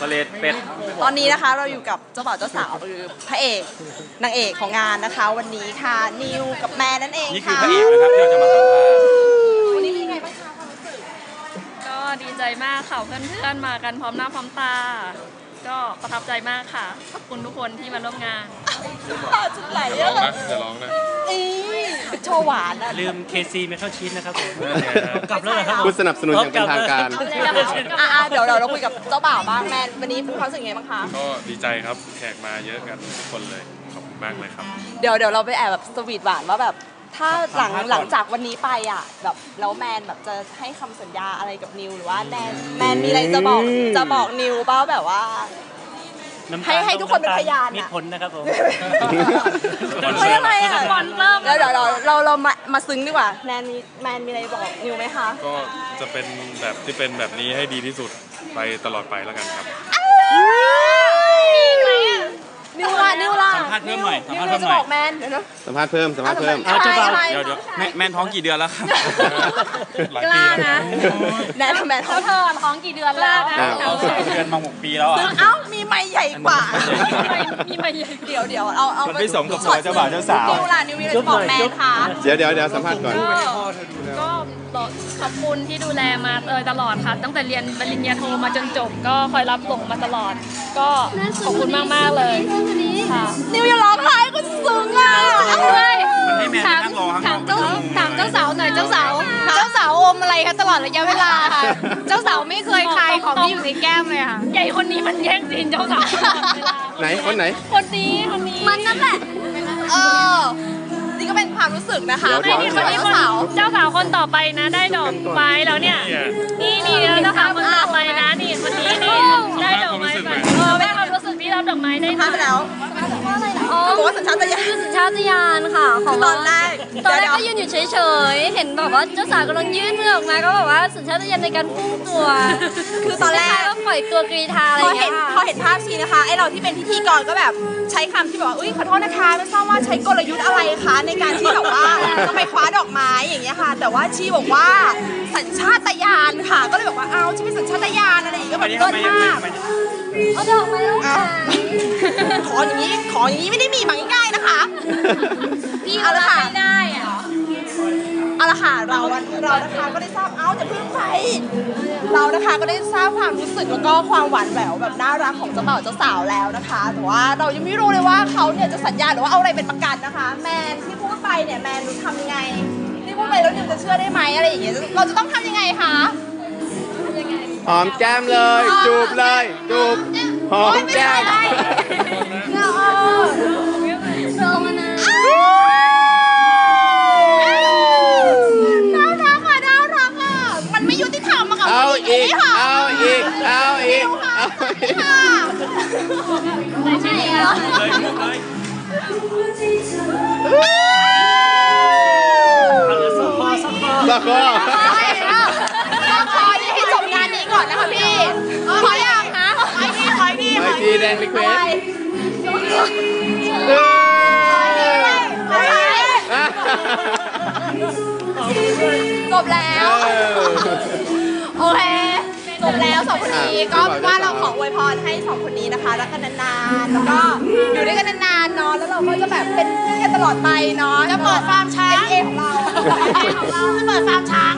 ทะเลเป็ดตอนนี้นะคะเราอยู่กับเจ้าบ่าวเจ้าสาวคือพระเอกนางเอกของงานนะคะ วันนี้ค่ะนิวกับแม่นั่นเองนี่คือค่ะพระเอกนะครับที่เราจะมาสัมภาษณ์วันนี้เป็นยังไงบ้างคะความรู้สึกก็ดีใจมากค่ะเพื่อนๆมากันพร้อมหน้าพร้อมตา ก็ประทับใจมากค่ะขอบคุณทุกคนที่มาร่วมงาน จุดไหลอย่าอะ ร้องนะอย่าร้องนะ อีโชว์หวานอะลืม KC เมทัลชีสนะครับผมกลับแล้วเหรอครับผม ผู้สนับสนุนอย่างเป็นทางการอะอะเดี๋ยวเดี๋ยวเราคุยกับเจ้าบ่าวบ้างแม่วันนี้ความรู้สึกยังไงบ้างคะ ก็ดีใจครับแขกมาเยอะกันทุกคนเลย ขอบคุณมากเลยครับ เดี๋ยวเดี๋ยวเราไปแอบแบบสวีทหวานว่าแบบ ถ้าหลังหลังจากวันนี้ไปอะแบบแล้วแมนแบบจะให้คำสัญญาอะไรกับนิวหรือว่าแมนแมนมีอะไรจะบอกจะบอกนิวเปล่าแบบว่าน้ำตาล ให้ให้ทุกคนเป็นพยานอะมีผลนะครับผมเฮ้ยอะไรอะสปอนเริ่มเดี๋ยวเดี๋ยวเราเราเรามามาซึ้งดีกว่าแมนมีแมนมีอะไรบอกนิวไหมคะ ก็จะเป็นแบบที่เป็นแบบนี้ให้ดีที่สุดไปตลอดไปแล้วกันครับนิวล่ะนิวล่ะสัมภาษณ์เพิ่มหน่อยสัมนิวภาษณ์นิเพิ่วมจะหน่อยบอกแมนเดี๋ยวนะสัมภาษณ์เพิ่มสัมภาษณ์เพิ่มเอาเจ้าบ่าวเดี๋ยวเดี๋ยวแม่แม่ท้องกี่เดือนแล้วครับหลายปีแล้วแมนแมนแล้วเธอท้องกี่เดือนแล้วอ้าวท้องสองเดือนมาหกปีแล้วอะเอ้า มีไม้ใหญ่กว่ามีมาใหญ่เดี๋ยวเดี๋ยวเอาเอามันไม่สมกับตัวเจ้าบ่าวเจ้าสาวนิวล่ะนิวมีอะไรจะบอกแมนคะเดี๋ยวเดี๋ยวเดี๋ยวสัมภาษณ์ก่อนก็ก็ขอบคุณที่ดูแลมาเออตลอดค่ะ ตั้งแต่เรียนปริญญาโทมาจนจบ ก็คอยรับส่งมาตลอด ก็ขอบคุณมากๆเลยค่ะนิวอย่าร้องไห้ก็ซึ้งอะเฮ้ยมันให้แม่ถามนั่งรอข้างนถาอมกเจ้าถามเจ้าสาวหน่อยเจ้าสาวเจ้าสาวอ มอะไรคะตลอดระยะเวลาค่ะ เจ้าสาวไม่เคยคลายของที่อยู่ในแก้มเลยค่ะ ใหญ่คนนี้มันแย่งซีนเจ้าสาวตลอดเวลาไหนคนไหน คนนี้คนนี้มันนั่นแหละเออนี่ก็เป็นความรู้สึกนะคะเดี๋ยวไม่เดี๋มียวคนนี้คนสาวเจ้าสาวคนต่อไปนะ ได้ดอกไม้แล้วเนี่ย นี่นี่เจ้าสาวคนต่อไปนะนี่คนนี้นี่ได้ดอกไม้ไปเออแม่ความรู้สึกที่รับดอกไม้ได้พลาดไปแล้วอ๋อเขาบอกว่าสัญชาตญาณสัญชาตญาณค่ะ ของตอนแรกตอนแรกเดี๋ยวก็ยืนอยู่เฉยๆ เห็นแบบว่าเจ้าสาวกำลังยื่นมือออกมาก็แบบว่าสัญชาตญาณในการพุ่งตัว คือตอนแรกก็ปล่อยตัวกรีธาอะไรพออย่างเห็เงี้นยพอเห็นภาพชีนะคะไอเราที่เป็นพิธีกรก็แบบใช้คำที่แบบว่าอุ้ยขอโทษนะคะไม่ทราบว่าใช้กลยุทธ์อะไรคะในการที่แบบว่าต้องไปคว้าดอกไม้อย่างเงี้ยค่ะ แต่ว่าชีบอกว่าสัญชาตญาณค่ะ ก็เลยบอกว่าเอาชีเป็นสัญชาตญาณอะไรอย่างเงี้ยก็แบบเลิศมากเอาดอกไม้ลงมาขออย่างนี้ขออย่างนี้ไม่ได้มีมาง่ายๆ นะคะ พี่เอาละรับค่ะไม่ได้อะเอาละค่ะเราเรานะคะก็ได้ทราบเอ้าจะเพิ่งไปเรานะคะก็ได้ทราบความรู้สึกแล้วก็ความหวานแหววแบบน่ารักของเจ้าบ่าวเจ้าสาวแล้วนะคะ แต่ว่าเรายังไม่รู้เลยว่าเขาเนี่ยจะสัญญาหรือว่าเอาอะไรเป็นประกันนะคะ แมนที่พูดไปเนี่ยแมนรู้ทำยังไงที่พูดไปแล้วนิวจะเชื่อได้ไหมอะไรอย่างเงี้ยเราจะต้องทำยังไงคะหอมแก้มเลยจูบเลยจูบหอมแก้ม มันไม่ยุติธรรมอะค่ะเอาผู้หญิอีงกนี่ค่ะเอาอีกเอาอีกเอาอีกค่ะใช่เหรอเลยมุกเลยเอาเลยสักข้อสักข้อแล้วก็เราขอให้จบงานนี้ก่อนนะคะพี่ขอยังคะขอดีขอดีไปทีแดงรีเควสจ บแล้ว โอเคจบแล้วสองคนนี้ก็เป็นว่าเราขออวยพรให้สองคนนี้นะคะรักกันนานๆแล้วก็อยู่ด้วยกันนานๆเนาะแล้วเราก็จะแบบเป็นเพื่อนกันตลอดไปเนาะจะเปิดฟาร์มช้างเอของเราเอของเราจะเปิดฟาร์มช้าง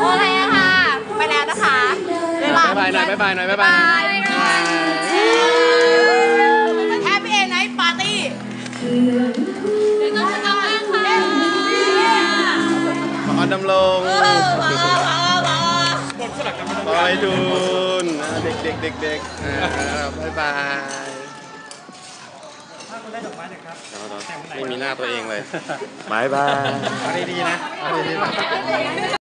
โอเคค่ะ ไปแล้วนะคะบ๊ายบายบ๊ายบายหน่อยบ๊ายบายหน่อยบ๊ายบาย ดำลงบอยดูนเด็กเด็กเด็กเด็กๆอ่าบ๊ายบายเดี๋ยวๆไม่มีหน้าตัวเองเลยบายบายดีๆนะดีๆ